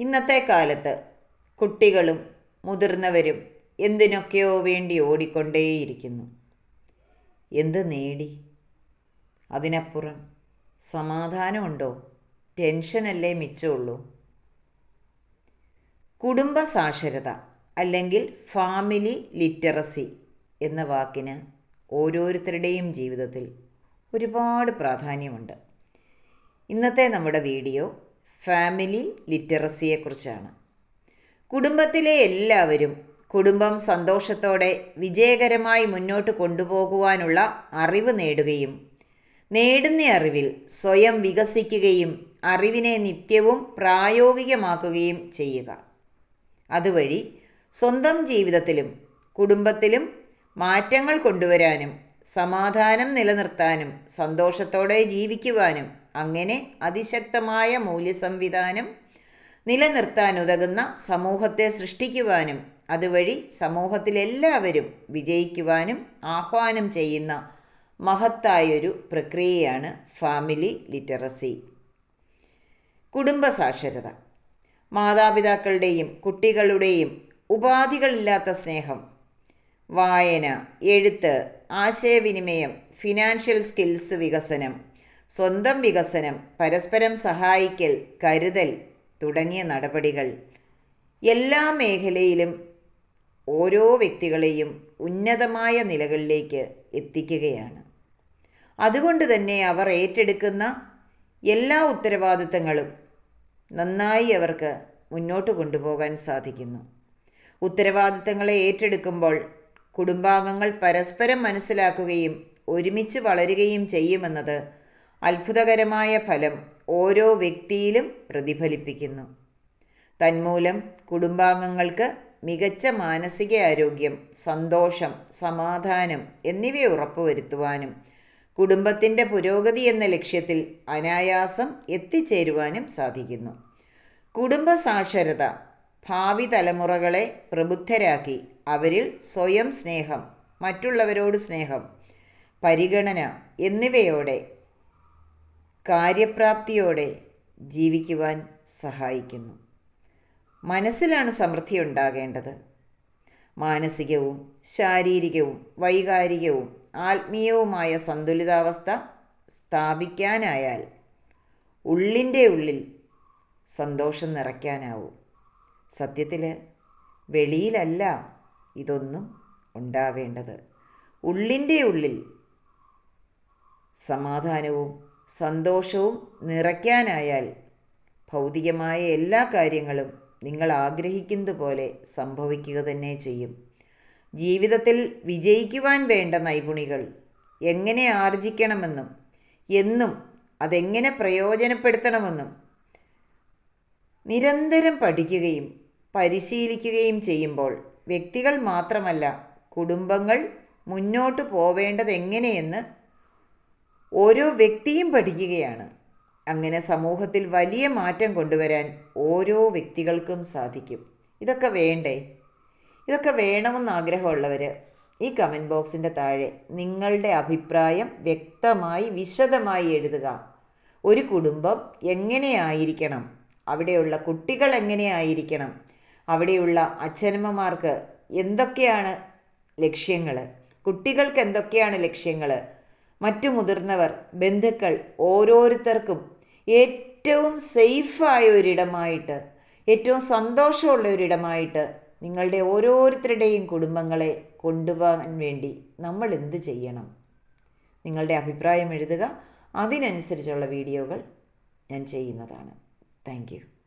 ഇന്നത്തെ കാലത്ത് കുട്ടികളും മുതിർന്നവരും എന്തിനൊക്കെയോ വേണ്ടി ഓടിക്കൊണ്ടേയിരിക്കുന്നു. എന്ത് നേടി? അതിനപ്പുറം സമാധാനമുണ്ടോ? ടെൻഷനല്ലേ മിച്ചമുള്ളൂ? കുടുംബ സാക്ഷരത അല്ലെങ്കിൽ ഫാമിലി ലിറ്ററസി എന്ന വാക്കിന് ഓരോരുത്തരുടെയും ജീവിതത്തിൽ ഒരുപാട് പ്രാധാന്യമുണ്ട്. ഇന്നത്തെ നമ്മുടെ വീഡിയോ ഫാമിലി ലിറ്ററസിയെക്കുറിച്ചാണ്. കുടുംബത്തിലെ എല്ലാവരും കുടുംബം സന്തോഷത്തോടെ വിജയകരമായി മുന്നോട്ട് കൊണ്ടുപോകുവാനുള്ള അറിവ് നേടുകയും നേടുന്ന അറിവിൽ സ്വയം വികസിക്കുകയും അറിവിനെ നിത്യവും പ്രായോഗികമാക്കുകയും ചെയ്യുക. അതുവഴി സ്വന്തം ജീവിതത്തിലും കുടുംബത്തിലും മാറ്റങ്ങൾ കൊണ്ടുവരാനും സമാധാനം നിലനിർത്താനും സന്തോഷത്തോടെ ജീവിക്കുവാനും അങ്ങനെ അതിശക്തമായ മൂല്യസംവിധാനം നിലനിർത്താനുതകുന്ന സമൂഹത്തെ സൃഷ്ടിക്കുവാനും അതുവഴി സമൂഹത്തിലെല്ലാവരും വിജയിക്കുവാനും ആഹ്വാനം ചെയ്യുന്ന മഹത്തായൊരു പ്രക്രിയയാണ് ഫാമിലി ലിറ്ററസി. കുടുംബ സാക്ഷരത മാതാപിതാക്കളുടെയും കുട്ടികളുടെയും ഉപാധികളില്ലാത്ത സ്നേഹം. വായന എഴുത്ത് ആശയവിനിമയം ഫിനാൻഷ്യൽ സ്കിൽസ് വികസനം സ്വന്തം വികസനം പരസ്പരം സഹായിക്കൽ കരുതൽ തുടങ്ങിയ നടപടികൾ. എല്ലാ മേഖലയിലും ഓരോ വ്യക്തികളെയും ഉന്നതമായ നിലകളിലേക്ക് എത്തിക്കുകയാണ്. അതുകൊണ്ട് തന്നെ അവർ ഏറ്റെടുക്കുന്ന എല്ലാ ഉത്തരവാദിത്തങ്ങളും നന്നായി അവർക്ക് മുന്നോട്ട് കൊണ്ടുപോകാൻ സാധിക്കുന്നു. ഉത്തരവാദിത്തങ്ങളെ ഏറ്റെടുക്കുമ്പോൾ കുടുംബാംഗങ്ങൾ പരസ്പരം മനസ്സിലാക്കുകയും ഒരുമിച്ച് വളരുകയും ചെയ്യുമെന്നത് അത്ഭുതകരമായ ഫലം ഓരോ വ്യക്തിയിലും പ്രതിഫലിപ്പിക്കുന്നു. തന്മൂലം കുടുംബാംഗങ്ങൾക്ക് മികച്ച മാനസിക ആരോഗ്യം സന്തോഷം സമാധാനം എന്നിവ ഉറപ്പുവരുത്തുവാനും കുടുംബത്തിന്റെ പുരോഗതി എന്ന ലക്ഷ്യത്തിൽ അനായാസം എത്തിച്ചേരുവാനും സാധിക്കുന്നു. കുടുംബ സാക്ഷരത ഭാവി തലമുറകളെ പ്രബുദ്ധരാക്കി അവരിൽ സ്വയം സ്നേഹം മറ്റുള്ളവരോട് സ്നേഹം പരിഗണന എന്നിവയോടെ കാര്യപ്രാപ്തിയോടെ ജീവിക്കുവാൻ സഹായിക്കുന്നു. മനസ്സിലാണ് സമൃദ്ധി ഉണ്ടാകേണ്ടത്. മാനസികവും ശാരീരികവും വൈകാരികവും ആത്മീയവുമായ സന്തുലിതാവസ്ഥ സ്ഥാപിക്കാനായാൽ ഉള്ളിന്റെ ഉള്ളിൽ സന്തോഷം നിറയ്ക്കാനാവും. സത്യത്തിൽ വെളിയിലല്ല ഇതൊന്നും ഉണ്ടാവേണ്ടത്. ഉള്ളിന്റെ ഉള്ളിൽ സമാധാനവും സന്തോഷവും നിറയ്ക്കാനായാൽ ഭൗതികമായ എല്ലാ കാര്യങ്ങളും നിങ്ങൾ ആഗ്രഹിക്കുന്നത് പോലെ സംഭവിക്കുക തന്നെ ചെയ്യും. ജീവിതത്തിൽ വിജയിക്കുവാൻ വേണ്ട നൈപുണികൾ എങ്ങനെ ആർജിക്കണമെന്നും എന്നും അതെങ്ങനെ പ്രയോജനപ്പെടുത്തണമെന്നും നിരന്തരം പഠിക്കുകയും പരിശീലിക്കുകയും ചെയ്യുമ്പോൾ വ്യക്തികൾ മാത്രമല്ല കുടുംബങ്ങൾ മുന്നോട്ട് പോവേണ്ടത് എങ്ങനെയെന്ന് ഓരോ വ്യക്തിയും പഠിക്കുകയാണ്. അങ്ങനെ സമൂഹത്തിൽ വലിയ മാറ്റം കൊണ്ടുവരാൻ ഓരോ വ്യക്തികൾക്കും സാധിക്കും. ഇതൊക്കെ വേണ്ടേ? ഇതൊക്കെ വേണമെന്ന് ആഗ്രഹമുള്ളവർ ഈ കമന്റ് ബോക്സിന്റെ താഴെ നിങ്ങളുടെ അഭിപ്രായം വ്യക്തമായി വിശദമായി എഴുതുക. ഒരു കുടുംബം എങ്ങനെയായിരിക്കണം? അവിടെയുള്ള കുട്ടികൾ എങ്ങനെയായിരിക്കണം? അവിടെയുള്ള അച്ഛനമ്മമാർക്ക് എന്തൊക്കെയാണ് ലക്ഷ്യങ്ങൾ കുട്ടികൾക്ക് എന്തൊക്കെയാണ് ലക്ഷ്യങ്ങൾ മറ്റു മുതിർന്നവർ ബന്ധുക്കൾ ഓരോരുത്തർക്കും ഏറ്റവും സേഫായ ഒരിടമായിട്ട് ഏറ്റവും സന്തോഷമുള്ള ഒരിടമായിട്ട് നിങ്ങളുടെ ഓരോരുത്തരുടെയും കുടുംബങ്ങളെ കൊണ്ടുപോകാൻ വേണ്ടി നമ്മൾ എന്ത് ചെയ്യണം? നിങ്ങളുടെ അഭിപ്രായം എഴുതുക. അതിനനുസരിച്ചുള്ള വീഡിയോകൾ ഞാൻ ചെയ്യുന്നതാണ്. താങ്ക്